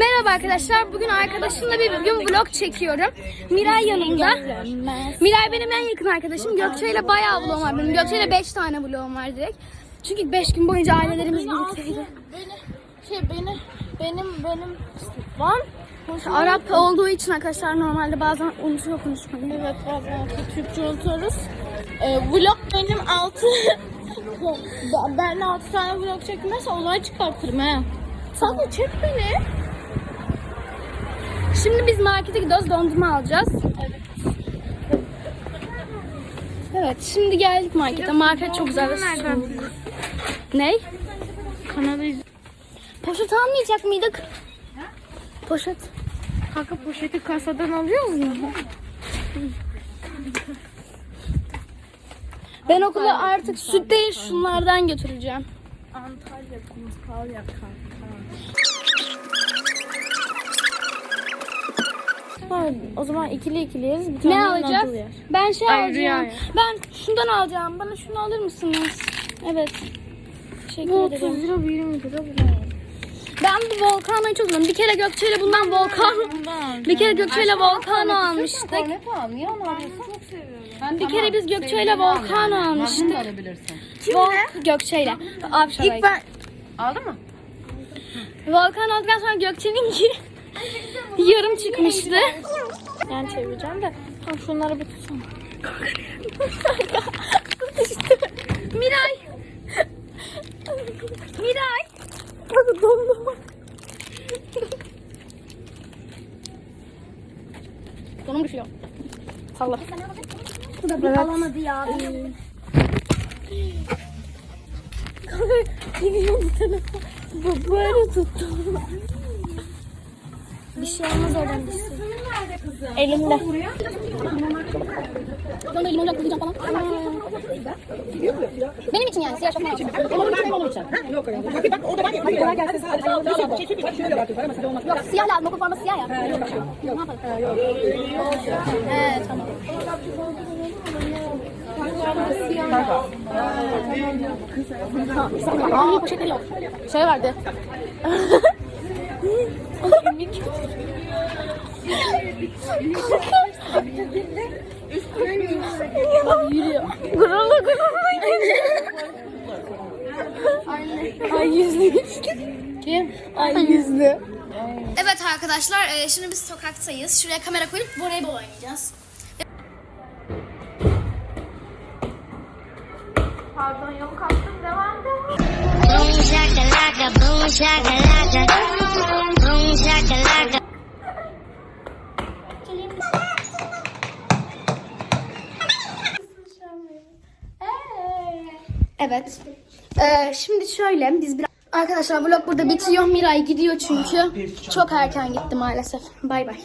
Merhaba arkadaşlar. Bugün arkadaşımla bir gün vlog çekiyorum. Miray yanımda. Miray benim en yakın arkadaşım. Gökçe ile bayağı vlogum var benim. Gökçe ile 5 tane vlogum var direkt. Çünkü 5 gün boyunca ailelerimiz birlikteydi. Şey beni benim benim lan Arap olduğu için arkadaşlar normalde bazen unutuyor konuşmayı. evet bazen Türkçe unutuyoruz. Ee, vlog benim altı Ben- ben altı tane vlog çekmezse olay çıkartırım he. De çek beni. Şimdi biz markete gidiyoruz. Dondurma alacağız. Evet şimdi geldik markete. Market çok güzel ve soğuk. Ne? Kanalı Poşet almayacak mıydık? Poşet. Kanka poşeti kasadan alıyor mu? Ben okula artık süt değil şunlardan götüreceğim. Antalya, Kumsalya kanka. Ha, o zaman ikili ikiliyiz. Bir tane Ne alacağız? yer. Ben şey Ay, alacağım. Rüya. Ben şundan alacağım. Bana şunu alır mısınız? Evet. Teşekkür Bu ederim. 30 lira 20 lira bu? Ben bu volkanayı çok seviyorum. Bir kere Gökçe'yle bundan volkan. bir kere Gökçe'yle volkano almıştık. Korneto al. Niye onu alıyorsun? Çok seviyorum. Bir kere biz Gökçe'yle volkano Magnum da almıştık. alabilirsin. Vol Gökçe'yle. Avşarayı. İlk ben Aldı mı? Volkan aldıktan sonra Gökçe'ninki yarım çıkmıştı. yani çevireceğim de tam şunları bir tutsana. Miray. Miray. Hadi dondurma. Donum düşüyor. Salla. Bu da bir alamadı ya. Gidiyordu telefon. Bu böyle tuttu. Bir şey olmaz oradan bir şey. Elimde. Sonra limon kullanacağım falan. Benim için yani siyah şofman için. Yok siyah lazım okul forması siyah ya. Ne yapalım? Evet tamam. Aa poşet yok. Şey vardı. Yürüyor. Gururlu gururlu Ay yüzlü. Kim? Ay yüzlü. Evet arkadaşlar e, şimdi biz sokaktayız. Şuraya kamera koyup voleybol oynayacağız. Pardon yol kaptım devam devam. Boom shakalaka, boom shakalaka, boom shakalaka. Evet. Ee, şimdi şöyle biz biraz... Arkadaşlar vlog burada bitiyor. Miray gidiyor çünkü. Çok erken gitti maalesef. Bay bay.